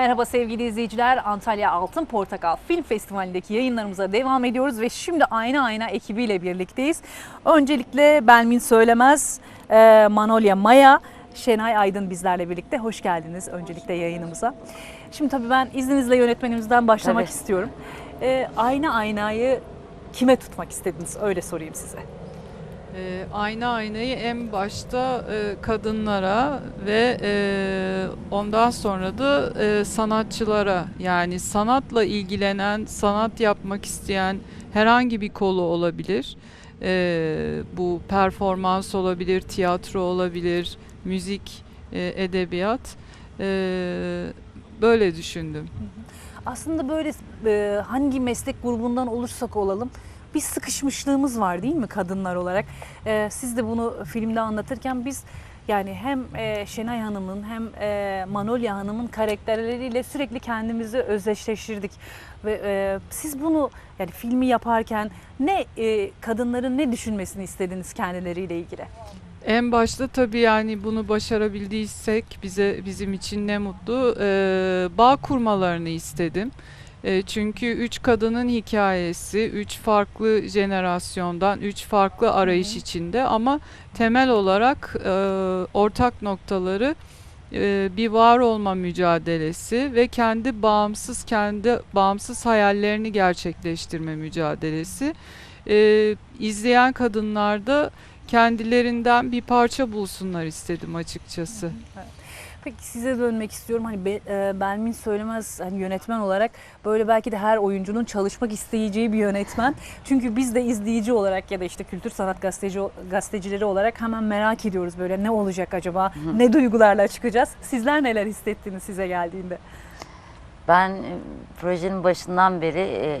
Merhaba sevgili izleyiciler. Antalya Altın Portakal Film Festivali'ndeki yayınlarımıza devam ediyoruz ve şimdi Ayna Ayna ekibiyle birlikteyiz. Öncelikle Belmin Söylemez, e, Manolya Maya, Şenay Aydın bizlerle birlikte. Hoş geldiniz öncelikle yayınımıza. Şimdi tabii ben izninizle yönetmenimizden başlamak Tabii. istiyorum. E, Ayna Aynayı kime tutmak istediniz? Öyle sorayım size. Ee, ayna aynayı en başta e, kadınlara ve e, ondan sonra da e, sanatçılara yani sanatla ilgilenen, sanat yapmak isteyen herhangi bir kolu olabilir. Ee, bu performans olabilir, tiyatro olabilir, müzik, e, edebiyat. Ee, böyle düşündüm. Aslında böyle e, hangi meslek grubundan olursak olalım bir sıkışmışlığımız var değil mi kadınlar olarak? E, siz de bunu filmde anlatırken biz yani hem e, Şenay Hanım'ın hem e, Manolya Hanım'ın karakterleriyle sürekli kendimizi özdeşleştirdik. Ve e, siz bunu yani filmi yaparken ne e, kadınların ne düşünmesini istediniz kendileriyle ilgili? En başta tabii yani bunu başarabildiysek bize bizim için ne mutlu. Ee, bağ kurmalarını istedim. Ee, çünkü üç kadının hikayesi, üç farklı jenerasyondan, üç farklı arayış içinde ama temel olarak e, ortak noktaları e, bir var olma mücadelesi ve kendi bağımsız kendi bağımsız hayallerini gerçekleştirme mücadelesi. Ee, izleyen kadınlarda kendilerinden bir parça bulsunlar istedim açıkçası. Peki size dönmek istiyorum. Hani Be- e, Belmin Söylemez hani yönetmen olarak böyle belki de her oyuncunun çalışmak isteyeceği bir yönetmen. Çünkü biz de izleyici olarak ya da işte kültür sanat gazeteci gazetecileri olarak hemen merak ediyoruz böyle ne olacak acaba? Ne duygularla çıkacağız? Sizler neler hissettiniz size geldiğinde? Ben e, projenin başından beri e,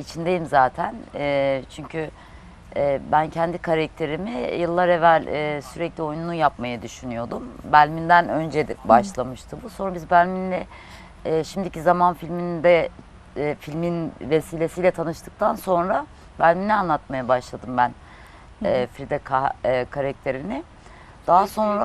içindeyim zaten. E, çünkü ben kendi karakterimi yıllar evvel e, sürekli oyununu yapmayı düşünüyordum. Belmin'den önce de başlamıştı bu. Sonra biz Belmin'le e, şimdiki zaman filminde e, filmin vesilesiyle tanıştıktan sonra Belmin'i anlatmaya başladım ben. E, Frida Ka- e, karakterini. Daha sonra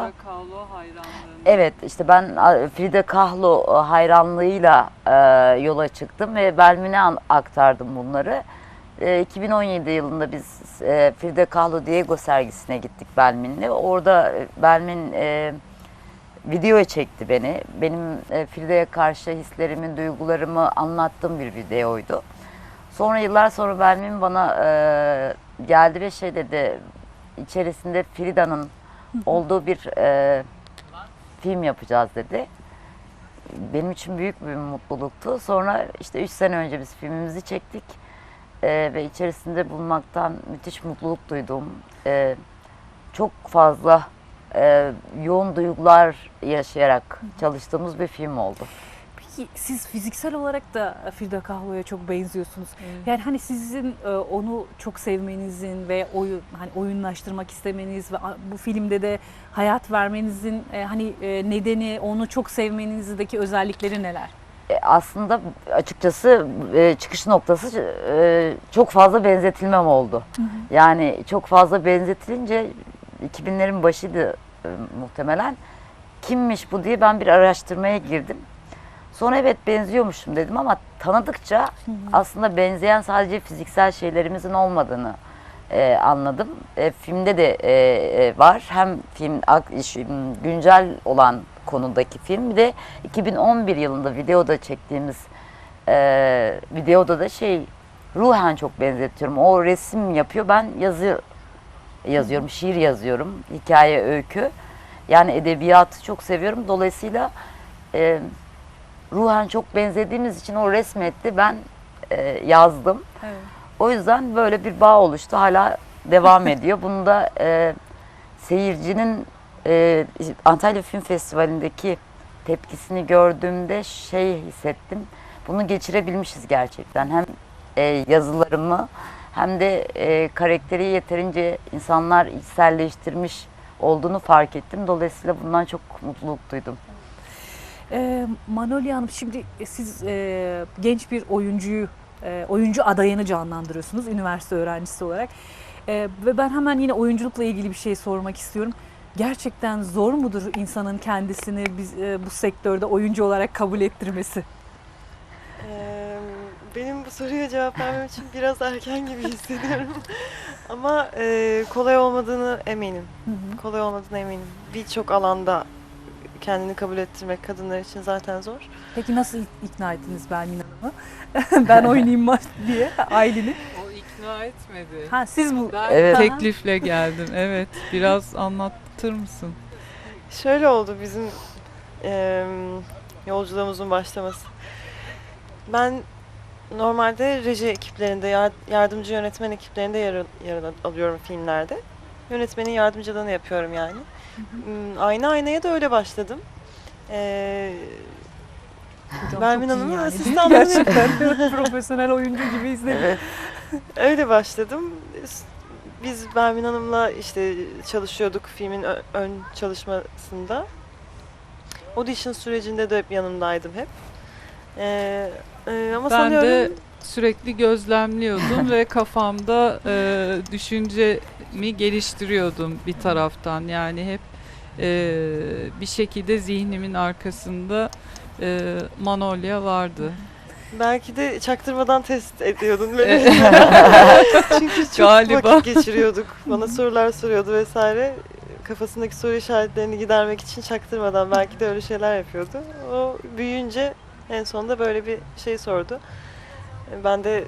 Evet işte ben Frida Kahlo hayranlığıyla e, yola çıktım ve Belmin'e aktardım bunları. E, 2017 yılında biz e, Frida Kahlo Diego sergisine gittik Belmin'le. Orada e, Belmin e, videoya çekti beni. Benim e, Frida'ya karşı hislerimin, duygularımı anlattığım bir videoydu. Sonra yıllar sonra Belmin bana e, geldi ve şey dedi, içerisinde Frida'nın olduğu bir e, film yapacağız dedi. Benim için büyük bir mutluluktu. Sonra işte 3 sene önce biz filmimizi çektik Ee, ve içerisinde bulunmaktan müthiş mutluluk duydum. Ee, çok fazla e, yoğun duygular yaşayarak çalıştığımız bir film oldu. Peki siz fiziksel olarak da Frida Kahlo'ya çok benziyorsunuz. Yani hani sizin e, onu çok sevmenizin ve oyun hani oyunlaştırmak istemeniz ve bu filmde de hayat vermenizin e, hani e, nedeni onu çok sevmenizdeki özellikleri neler? E, aslında açıkçası e, çıkış noktası e, çok fazla benzetilmem oldu. Yani çok fazla benzetilince 2000'lerin başıydı muhtemelen. Kimmiş bu diye ben bir araştırmaya girdim. Sonra evet benziyormuşum dedim ama tanıdıkça aslında benzeyen sadece fiziksel şeylerimizin olmadığını e, anladım. E, filmde de e, var. Hem film güncel olan konudaki film bir de 2011 yılında videoda çektiğimiz e, videoda da şey ruhen çok benzetiyorum. O resim yapıyor. Ben yazı yazıyorum, şiir yazıyorum, hikaye, öykü. Yani edebiyatı çok seviyorum. Dolayısıyla e, ruhen çok benzediğimiz için o resmetti. Ben e, yazdım. Evet. O yüzden böyle bir bağ oluştu. Hala devam ediyor. Bunu da e, seyircinin e, Antalya Film Festivali'ndeki tepkisini gördüğümde şey hissettim. Bunu geçirebilmişiz gerçekten. Hem e, yazılarımı hem de e, karakteri yeterince insanlar içselleştirmiş olduğunu fark ettim. Dolayısıyla bundan çok mutluluk duydum. E, Manolya Hanım şimdi siz e, genç bir oyuncuyu e, oyuncu adayını canlandırıyorsunuz üniversite öğrencisi olarak. E, ve ben hemen yine oyunculukla ilgili bir şey sormak istiyorum. Gerçekten zor mudur insanın kendisini biz, e, bu sektörde oyuncu olarak kabul ettirmesi? Ee, benim bu soruya cevap vermem için biraz erken gibi hissediyorum. Ama e, kolay olmadığını eminim. Hı hı. Kolay olmadığını eminim. Birçok alanda kendini kabul ettirmek kadınlar için zaten zor. Peki nasıl ik- ikna ettiniz Belmin Hanım'ı? ben oynayayım var diye Aylin'i. O ikna etmedi. Ha siz bu Ben Evet. teklifle geldim. Evet. Biraz anlatır mısın? Şöyle oldu bizim e, yolculuğumuzun başlaması. Ben normalde reji ekiplerinde, yar- yardımcı yönetmen ekiplerinde yer, yer alıyorum filmlerde. Yönetmenin yardımcılığını yapıyorum yani. Hmm, Ayna aynaya da öyle başladım. Ee, iyi Hanım'ın yani. asistanlığı Gerçekten profesyonel oyuncu gibi izledim. Evet. öyle başladım. Biz Belmin Hanım'la işte çalışıyorduk filmin ön çalışmasında. Audition sürecinde de hep yanındaydım hep. Ee, e, ama Ben sanıyorum de sürekli gözlemliyordum ve kafamda e, düşüncemi geliştiriyordum bir taraftan. Yani hep e, bir şekilde zihnimin arkasında e, Manolya vardı. Belki de çaktırmadan test ediyordun beni. Çünkü çok Galiba. vakit geçiriyorduk. Bana sorular soruyordu vesaire. Kafasındaki soru işaretlerini gidermek için çaktırmadan belki de öyle şeyler yapıyordu. O büyüyünce en sonunda böyle bir şey sordu. Ben de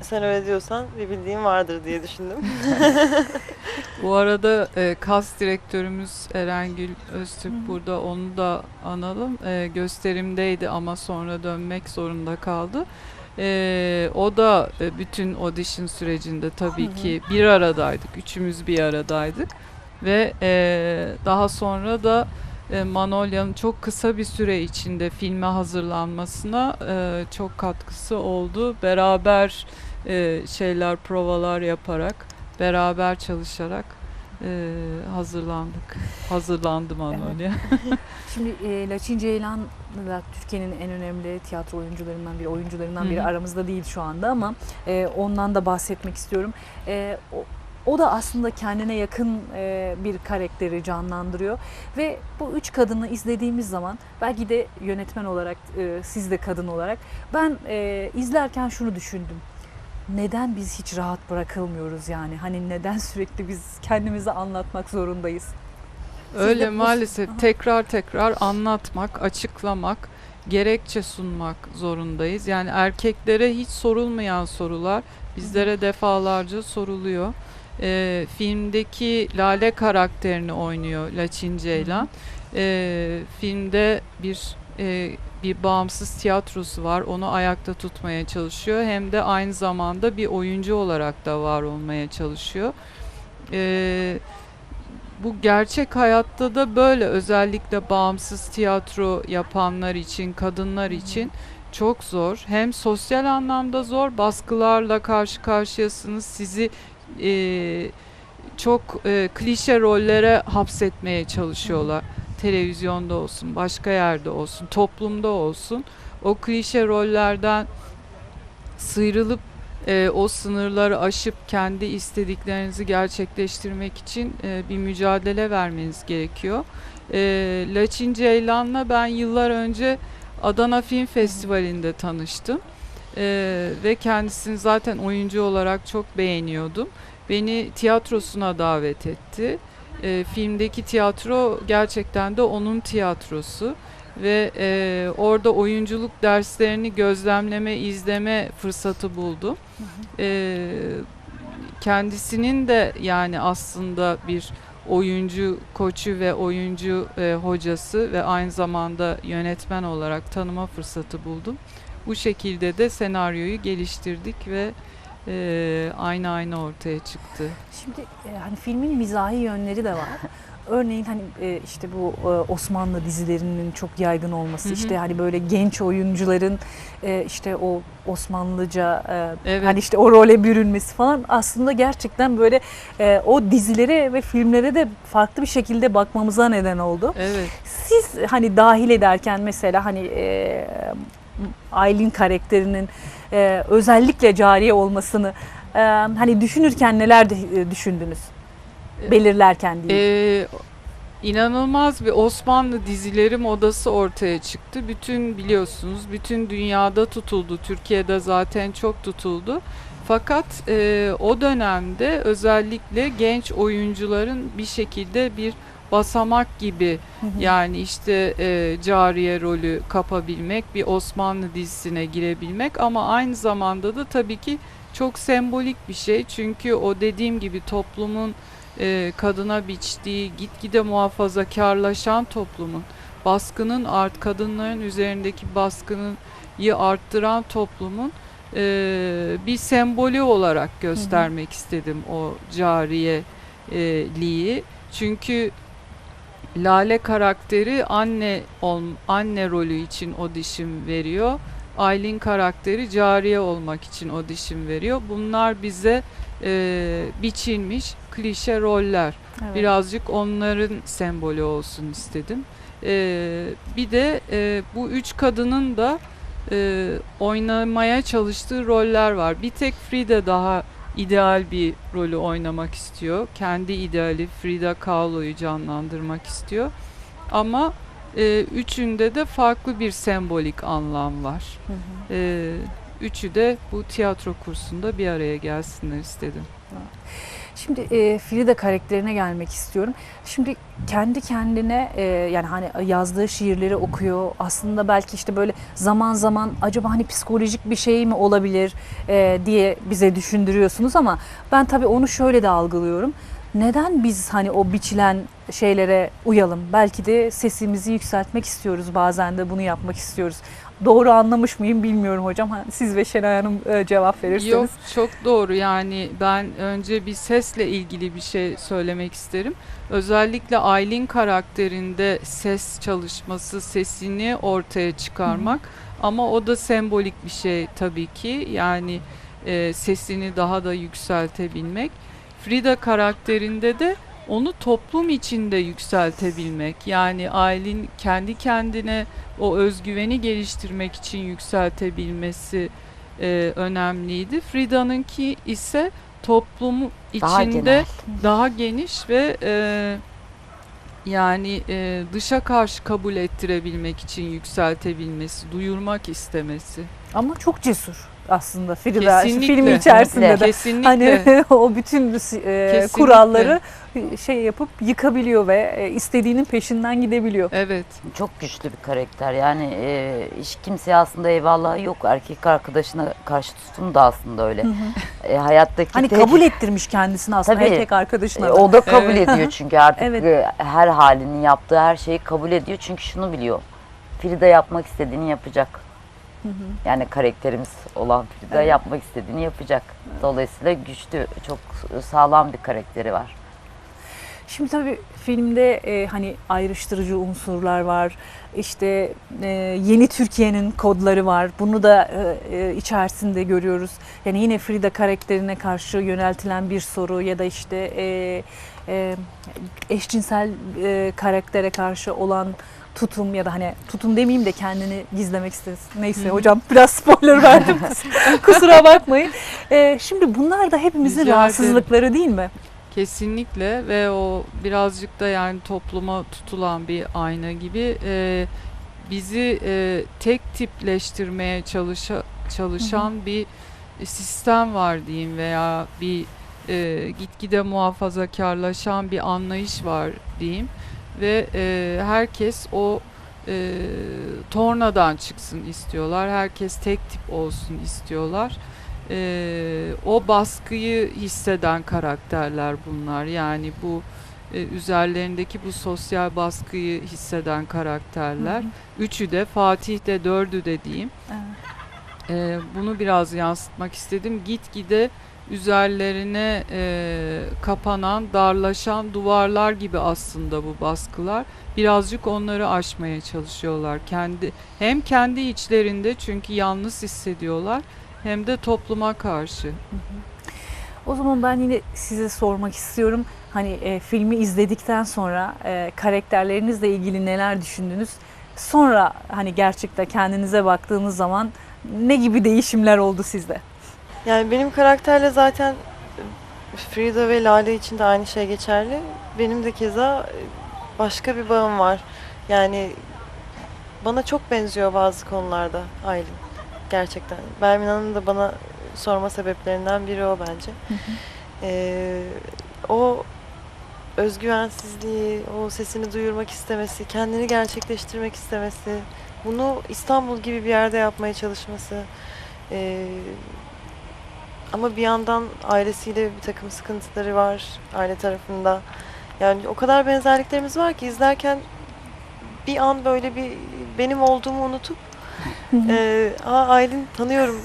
sen öyle diyorsan bir bildiğim vardır diye düşündüm. Bu arada e, kas direktörümüz Erengül Öztürk Hı hı. burada onu da analım. E, gösterimdeydi ama sonra dönmek zorunda kaldı. E, o da e, bütün audition sürecinde tabii Hı hı. ki bir aradaydık. Üçümüz bir aradaydık. Ve e, daha sonra da e, Manolya'nın çok kısa bir süre içinde filme hazırlanmasına e, çok katkısı oldu. Beraber e, şeyler, provalar yaparak, beraber çalışarak e, hazırlandık. Hazırlandı Manolya. Şimdi e, Laçin Ceylan da Türkiye'nin en önemli tiyatro oyuncularından biri, oyuncularından biri Hı aramızda değil şu anda ama e, ondan da bahsetmek istiyorum. E, o, o da aslında kendine yakın e, bir karakteri canlandırıyor ve bu üç kadını izlediğimiz zaman belki de yönetmen olarak e, siz de kadın olarak ben e, izlerken şunu düşündüm. Neden biz hiç rahat bırakılmıyoruz yani? Hani neden sürekli biz kendimizi anlatmak zorundayız? Siz Öyle de maalesef Aha. tekrar tekrar anlatmak, açıklamak, gerekçe sunmak zorundayız. Yani erkeklere hiç sorulmayan sorular bizlere defalarca soruluyor. Ee, filmdeki Lale karakterini oynuyor Laçin Ceylan. Ee, filmde bir e, bir bağımsız tiyatrosu var. Onu ayakta tutmaya çalışıyor. Hem de aynı zamanda bir oyuncu olarak da var olmaya çalışıyor. Ee, bu gerçek hayatta da böyle özellikle bağımsız tiyatro yapanlar için, kadınlar için çok zor. Hem sosyal anlamda zor, baskılarla karşı karşıyasınız. Sizi e, çok e, klişe rollere hapsetmeye çalışıyorlar. Televizyonda olsun, başka yerde olsun, toplumda olsun. O klişe rollerden sıyrılıp e, o sınırları aşıp kendi istediklerinizi gerçekleştirmek için e, bir mücadele vermeniz gerekiyor. E, Laçin Ceylan'la ben yıllar önce Adana Film Festivali'nde tanıştım. E, ve kendisini zaten oyuncu olarak çok beğeniyordum. Beni tiyatrosuna davet etti. E, filmdeki tiyatro gerçekten de onun tiyatrosu ve e, orada oyunculuk derslerini gözlemleme, izleme fırsatı buldum. E, kendisinin de yani aslında bir oyuncu koçu ve oyuncu e, hocası ve aynı zamanda yönetmen olarak tanıma fırsatı buldum. Bu şekilde de senaryoyu geliştirdik ve e, aynı aynı ortaya çıktı. Şimdi e, hani filmin mizahi yönleri de var. Örneğin hani e, işte bu e, Osmanlı dizilerinin çok yaygın olması, Hı hı. işte hani böyle genç oyuncuların e, işte o Osmanlıca e, Evet. hani işte o role bürünmesi falan aslında gerçekten böyle e, o dizilere ve filmlere de farklı bir şekilde bakmamıza neden oldu. Evet. Siz hani dahil ederken mesela hani e, Aylin karakterinin e, özellikle cariye olmasını e, hani düşünürken neler e, düşündünüz? E, Belirlerken diye. Ee, inanılmaz bir Osmanlı dizileri modası ortaya çıktı. Bütün biliyorsunuz bütün dünyada tutuldu. Türkiye'de zaten çok tutuldu. Fakat e, o dönemde özellikle genç oyuncuların bir şekilde bir basamak gibi yani işte e, cariye rolü kapabilmek, bir Osmanlı dizisine girebilmek ama aynı zamanda da tabii ki çok sembolik bir şey. Çünkü o dediğim gibi toplumun e, kadına biçtiği, gitgide muhafazakarlaşan toplumun, baskının art kadınların üzerindeki baskının iyi arttıran toplumun e, bir sembolü olarak göstermek istedim o cariyeliği. Çünkü Lale karakteri anne ol, anne rolü için audition veriyor. Aylin karakteri cariye olmak için audition veriyor. Bunlar bize e, biçilmiş klişe roller. Evet. Birazcık onların sembolü olsun istedim. E, bir de e, bu üç kadının da e, oynamaya çalıştığı roller var. Bir tek Frida daha ideal bir rolü oynamak istiyor. Kendi ideali Frida Kahlo'yu canlandırmak istiyor. Ama e, üçünde de farklı bir sembolik anlam var. Hı hı. E, üçü de bu tiyatro kursunda bir araya gelsinler istedim. Şimdi e, Frida karakterine gelmek istiyorum. Şimdi kendi kendine e, yani hani yazdığı şiirleri okuyor. Aslında belki işte böyle zaman zaman acaba hani psikolojik bir şey mi olabilir e, diye bize düşündürüyorsunuz ama ben tabii onu şöyle de algılıyorum. Neden biz hani o biçilen şeylere uyalım? Belki de sesimizi yükseltmek istiyoruz. Bazen de bunu yapmak istiyoruz. Doğru anlamış mıyım bilmiyorum hocam. Siz ve Şenay Hanım e, cevap verirseniz. Yok çok doğru yani ben önce bir sesle ilgili bir şey söylemek isterim. Özellikle Aylin karakterinde ses çalışması, sesini ortaya çıkarmak ama o da sembolik bir şey tabii ki yani e, sesini daha da yükseltebilmek. Frida karakterinde de onu toplum içinde yükseltebilmek yani Aylin kendi kendine o özgüveni geliştirmek için yükseltebilmesi e, önemliydi. Frida'nınki ise toplumu Daha içinde genel. daha geniş ve e, yani e, dışa karşı kabul ettirebilmek için yükseltebilmesi, duyurmak istemesi. Ama çok cesur aslında Frida Kesinlikle. filmi içerisinde de. Kesinlikle. Hani o bütün e, Kesinlikle. kuralları şey yapıp yıkabiliyor ve e, istediğinin peşinden gidebiliyor. Evet. Çok güçlü bir karakter. Yani e, hiç kimseye aslında eyvallahı yok. Erkek arkadaşına karşı tutum da aslında öyle. E, hayattaki Hani tek- kabul ettirmiş kendisini aslında Tabii. erkek arkadaşına. E, da. o da kabul Evet. ediyor çünkü artık Evet. e, her halinin yaptığı her şeyi kabul ediyor. Çünkü şunu biliyor. Frida yapmak istediğini yapacak. Yani karakterimiz olan Frida Evet. yapmak istediğini yapacak. Dolayısıyla güçlü, çok sağlam bir karakteri var. Şimdi tabii filmde e, hani ayrıştırıcı unsurlar var. İşte e, yeni Türkiye'nin kodları var. Bunu da e, e, içerisinde görüyoruz. Yani yine Frida karakterine karşı yöneltilen bir soru ya da işte e, e, eşcinsel e, karaktere karşı olan tutum ya da hani tutum demeyeyim de kendini gizlemek istesin. Neyse hocam biraz spoiler verdim. Kusura bakmayın. E, şimdi bunlar da hepimizin Rica ederim. rahatsızlıkları değil mi? Kesinlikle ve o birazcık da yani topluma tutulan bir ayna gibi e, bizi e, tek tipleştirmeye çalışa, çalışan bir sistem var diyeyim veya bir e, gitgide muhafazakarlaşan bir anlayış var diyeyim ve e, herkes o e, tornadan çıksın istiyorlar. Herkes tek tip olsun istiyorlar. Ee, o baskıyı hisseden karakterler bunlar. Yani bu e, üzerlerindeki bu sosyal baskıyı hisseden karakterler. Hı hı. Üçü de Fatih de dördü de diyeyim. Evet. Ee, bunu biraz yansıtmak istedim. Gitgide üzerlerine e, kapanan, darlaşan duvarlar gibi aslında bu baskılar. Birazcık onları aşmaya çalışıyorlar. Kendi hem kendi içlerinde çünkü yalnız hissediyorlar hem de topluma karşı. O zaman ben yine size sormak istiyorum. Hani e, filmi izledikten sonra e, karakterlerinizle ilgili neler düşündünüz? Sonra hani gerçekten kendinize baktığınız zaman ne gibi değişimler oldu sizde? Yani benim karakterle zaten Frida ve Lale için de aynı şey geçerli. Benim de keza başka bir bağım var. Yani bana çok benziyor bazı konularda Aylin. Gerçekten. Belmin Hanım da bana sorma sebeplerinden biri o bence. Ee, o özgüvensizliği, o sesini duyurmak istemesi, kendini gerçekleştirmek istemesi, bunu İstanbul gibi bir yerde yapmaya çalışması. ee, ama bir yandan ailesiyle bir takım sıkıntıları var aile tarafında. Yani o kadar benzerliklerimiz var ki izlerken bir an böyle bir benim olduğumu unutup ee, Aa Aylin tanıyorum.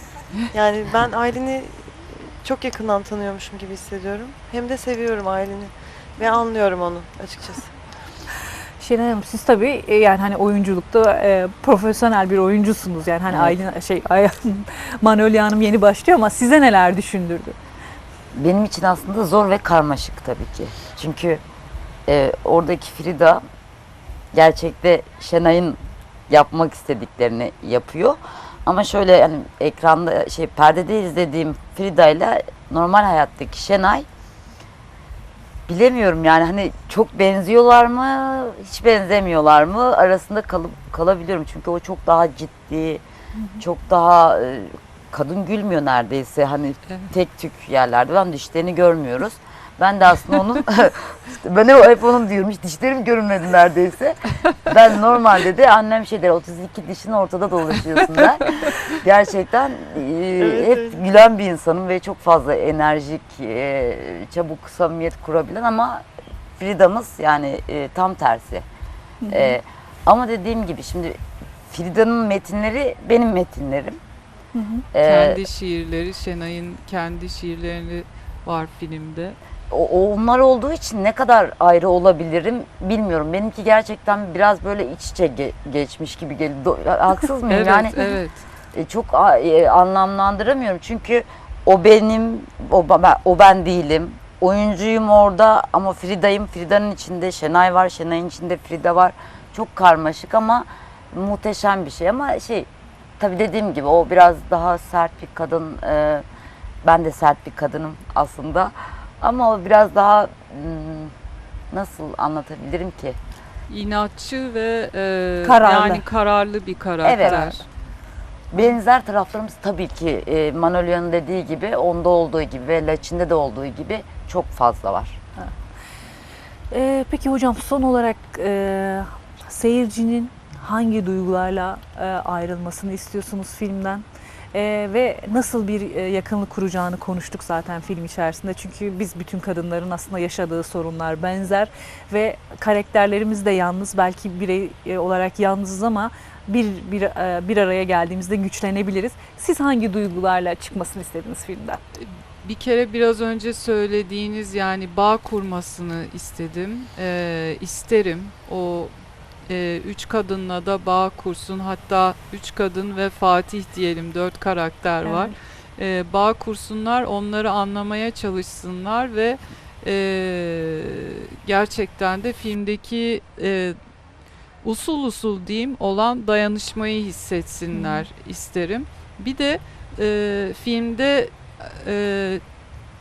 Yani ben Aylin'i çok yakından tanıyormuşum gibi hissediyorum. Hem de seviyorum Aylin'i. Ve anlıyorum onu açıkçası. Şenay Hanım siz tabii e, yani hani oyunculukta e, profesyonel bir oyuncusunuz. Yani hani Evet. Aylin şey Ay, Manolya Hanım yeni başlıyor ama size neler düşündürdü? Benim için aslında zor ve karmaşık tabii ki. Çünkü e, oradaki Frida gerçekte Şenay'ın yapmak istediklerini yapıyor. Ama şöyle yani ekranda şey perdede izlediğim Frida ile normal hayattaki Şenay bilemiyorum yani hani çok benziyorlar mı hiç benzemiyorlar mı? Arasında kalıp kalabiliyorum çünkü o çok daha ciddi çok daha e, kadın gülmüyor neredeyse. Hani tek tük yerlerde ben dişlerini görmüyoruz. Ben de aslında onun ben hep hep onun diyorum hiç dişlerim görünmedi neredeyse. Ben normalde de annem şey der 32 dişin ortada dolaşıyorsun der. Gerçekten e, Evet, hep evet. gülen bir insanım ve çok fazla enerjik, e, çabuk samimiyet kurabilen ama Frida'mız yani e, tam tersi. E, ama dediğim gibi şimdi Frida'nın metinleri benim metinlerim. E, Kendi şiirleri, Şenay'ın kendi şiirlerini var filmde. Onlar olduğu için ne kadar ayrı olabilirim bilmiyorum. Benimki gerçekten biraz böyle iç içe ge- geçmiş gibi geliyor. Haksız mıyım? Evet, yani evet. e, çok e, anlamlandıramıyorum. Çünkü o benim, o, ben, o ben değilim. Oyuncuyum orada ama Frida'yım. Frida'nın içinde Şenay var, Şenay'ın içinde Frida var. Çok karmaşık ama muhteşem bir şey. Ama şey, tabii dediğim gibi o biraz daha sert bir kadın. e, ben de sert bir kadınım aslında. Ama o biraz daha hmm, nasıl anlatabilirim ki? İnatçı ve e, Kararlı. yani kararlı bir karakter. Benzer taraflarımız tabii ki e, Manolya'nın dediği gibi, onda olduğu gibi ve Laçin'de de olduğu gibi çok fazla var. Ee, peki hocam son olarak e, seyircinin hangi duygularla e, ayrılmasını istiyorsunuz filmden? E, ve nasıl bir e, yakınlık kuracağını konuştuk zaten film içerisinde. Çünkü biz bütün kadınların aslında yaşadığı sorunlar benzer ve karakterlerimiz de yalnız belki birey e, olarak yalnızız ama bir, bir, e, bir araya geldiğimizde güçlenebiliriz. Siz hangi duygularla çıkmasını istediniz filmden? Bir kere biraz önce söylediğiniz yani bağ kurmasını istedim. Ee, isterim o e, üç kadınla da bağ kursun. Hatta üç kadın ve Fatih diyelim dört karakter var. Ee, bağ kursunlar, onları anlamaya çalışsınlar ve e, gerçekten de filmdeki e, usul usul diyeyim olan dayanışmayı hissetsinler isterim. Bir de e, filmde e,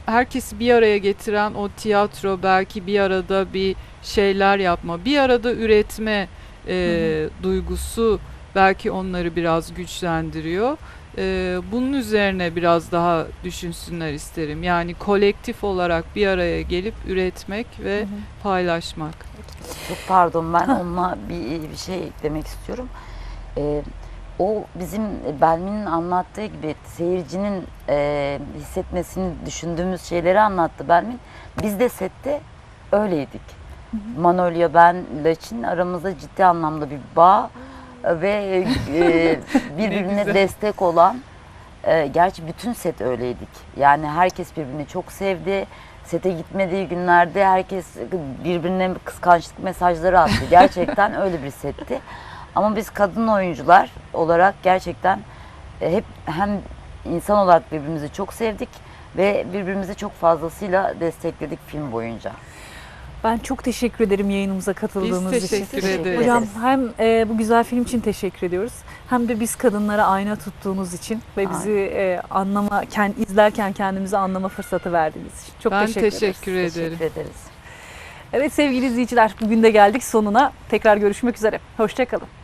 herkesi bir araya getiren o tiyatro belki bir arada bir şeyler yapma, bir arada üretme e, duygusu belki onları biraz güçlendiriyor. E, bunun üzerine biraz daha düşünsünler isterim. Yani kolektif olarak bir araya gelip üretmek ve paylaşmak. Çok pardon ben onunla bir, bir şey eklemek istiyorum. Ee, o bizim Belmin'in anlattığı gibi seyircinin e, hissetmesini düşündüğümüz şeyleri anlattı Belmin. Biz de sette öyleydik. Manolya, ben, Laçin aramızda ciddi anlamda bir bağ ve e, birbirine güzel. destek olan e, gerçi bütün set öyleydik. Yani herkes birbirini çok sevdi. Sete gitmediği günlerde herkes birbirine kıskançlık mesajları attı. Gerçekten öyle bir setti. Ama biz kadın oyuncular olarak gerçekten e, hep hem insan olarak birbirimizi çok sevdik ve birbirimizi çok fazlasıyla destekledik film boyunca. Ben çok teşekkür ederim yayınımıza katıldığınız Biz için. teşekkür Teşekkür ederiz. Hocam hem e, bu güzel film için teşekkür ediyoruz. Hem de biz kadınlara ayna tuttuğunuz için ve bizi e, anlama, kend, izlerken kendimizi anlama fırsatı verdiğiniz için. Çok ben teşekkür, teşekkür, ederiz. ederim. Teşekkür ederiz. Evet sevgili izleyiciler bugün de geldik sonuna. Tekrar görüşmek üzere. Hoşçakalın.